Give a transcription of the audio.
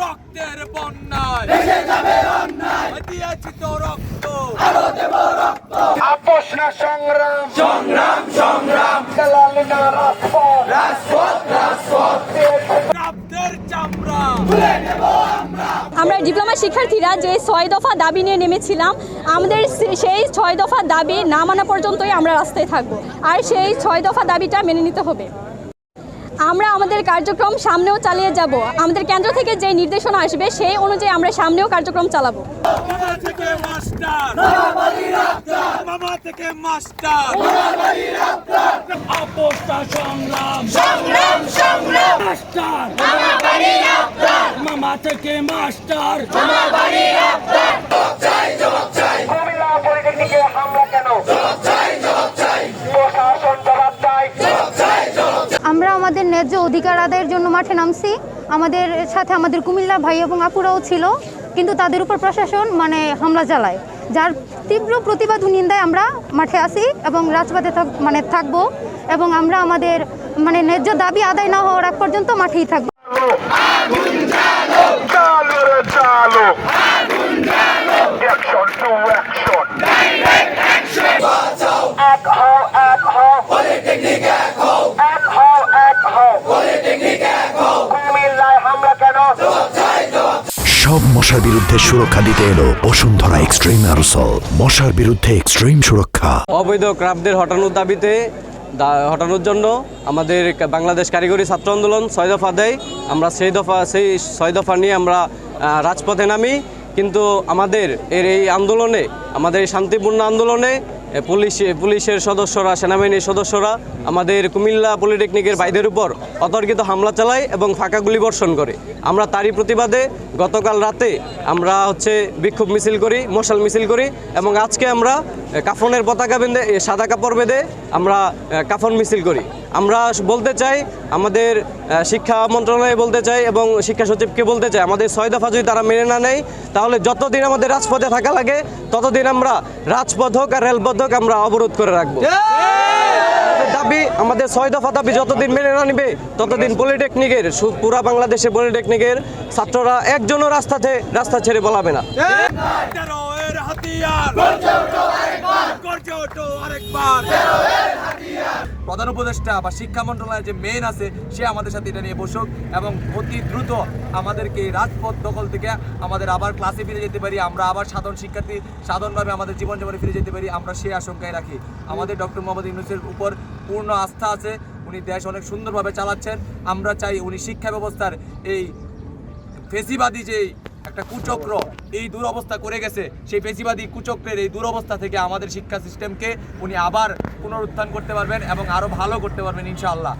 রক্তের বন্যায়। দিয়েছি তো রক্ত। আপোষ না সংগ্রাম। সংগ্রাম সংগ্রাম। খেলালি না রাজপথ। রাজপথ রাজপথ। রক্তের চামড়া। আমরা। ডিপ্লোমা শিক্ষার্থীরা যে ছয় দফা দাবি নিয়ে নেমেছিলাম আমাদের সেই ছয় দফা দাবি না মানা পর্যন্তই আমরা রাস্তায় থাকব। আর সেই ছয় দফা দাবিটা মেনে নিতে হবে। আমরা আমাদের কার্যক্রম সামনেও চালিয়ে যাব। আমাদের কেন্দ্র থেকে যে নির্দেশনা আসবে সেই অনুযায়ী আমরা সামনেও কার্যক্রম চালাবো। মামা থেকে মাস্টার। ন্যায্য অধিকার আদায়ের জন্য মাঠে নামছি আমাদের সাথে আমাদের কুমিল্লা ভাই এবং আপুরাও ছিল কিন্তু তাদের উপর প্রশাসন মানে হামলা চালায় যার তীব্র প্রতিবাদ ও নিন্দায় আমরা মাঠে আসি এবং রাজপথে থাক- মানে থাকব এবং আমরা আমাদের মানে ন্যায্য দাবি আদায় না হওয়ার আগ পর্যন্ত মাঠেই থাকব হও এক হও এক হও এক হও কুমিল্লায় হামলা কেন সব মশার বিরুদ্ধে সুরক্ষা দিতে এলো বসুন্ধরা এক্সট্রিম অ্যারোসল। মশার বিরুদ্ধে এক্সট্রিম সুরক্ষা। অবৈধ ক্রাফটদের হটানোর দাবিতে হটানোর জন্য আমাদের বাংলাদেশ কারিগরি ছাত্র আন্দোলন ছয় দফা দেয়। আমরা সেই দফা সেই ছয় দফা নিয়ে আমরা রাজপথে নামি। কিন্তু আমাদের এর এই আন্দোলনে, আমাদের এই শান্তিপূর্ণ আন্দোলনে পুলিশ পুলিশের সদস্যরা, সেনাবাহিনীর সদস্যরা আমাদের কুমিল্লা পলিটেকনিকের ভাইদের উপর অতর্কিত হামলা চালায় এবং ফাঁকা গুলি বর্ষণ করে। আমরা তারই প্রতিবাদে গতকাল রাতে আমরা হচ্ছে বিক্ষোভ মিছিল করি, মশাল মিছিল করি এবং আজকে আমরা কাফনের পতাকা বেঁধে সাদা কাপড় বেঁধে আমরা কাফন মিছিল করি। আমরা বলতে চাই আমাদের শিক্ষা মন্ত্রণালয়ে বলতে চাই এবং শিক্ষা সচিবকে বলতে চাই আমাদের ছয় দফা যদি তারা মেনে না নেয় তাহলে যতদিন আমাদের রাজপথে থাকা লাগে ততদিন আমরা রাজপথ হোক আর রেলপথ হোক আমরা অবরোধ করে রাখব। দাবি আমাদের ছয় দফা দাবি যতদিন মেনে না নিবে ততদিন পলিটেকনিকের পুরা বাংলাদেশে পলিটেকনিকের ছাত্ররা একজনও রাস্তাতে রাস্তা ছেড়ে বলাবে না। আরেকবার। প্রধান উপদেষ্টা বা শিক্ষা মন্ত্রণালয়ের যে মেন আছে, সে আমাদের সাথে এটা নিয়ে বসুক এবং অতি দ্রুত আমাদেরকে রাজপথ দখল থেকে আমাদের আবার ক্লাসে ফিরে যেতে পারি, আমরা আবার সাধারণ শিক্ষার্থী, সাধারণভাবে আমাদের জীবন জীবনে ফিরে যেতে পারি, আমরা সেই আশঙ্কায় রাখি। আমাদের ডক্টর মোহাম্মদ ইউনুসের উপর পূর্ণ আস্থা আছে, উনি দেশ অনেক সুন্দরভাবে চালাচ্ছেন। আমরা চাই উনি শিক্ষা ব্যবস্থার এই ফেসিবাদী যে একটা কুচক্র এই দুরবস্থা করে গেছে। সেই ফেসিবাদী কুচক্রের এই দুরবস্থা থেকে আমাদের শিক্ষা সিস্টেমকে উনি আবার পুনরুত্থান করতে পারবেন এবং আরও ভালো করতে পারবেন ইনশাআল্লাহ।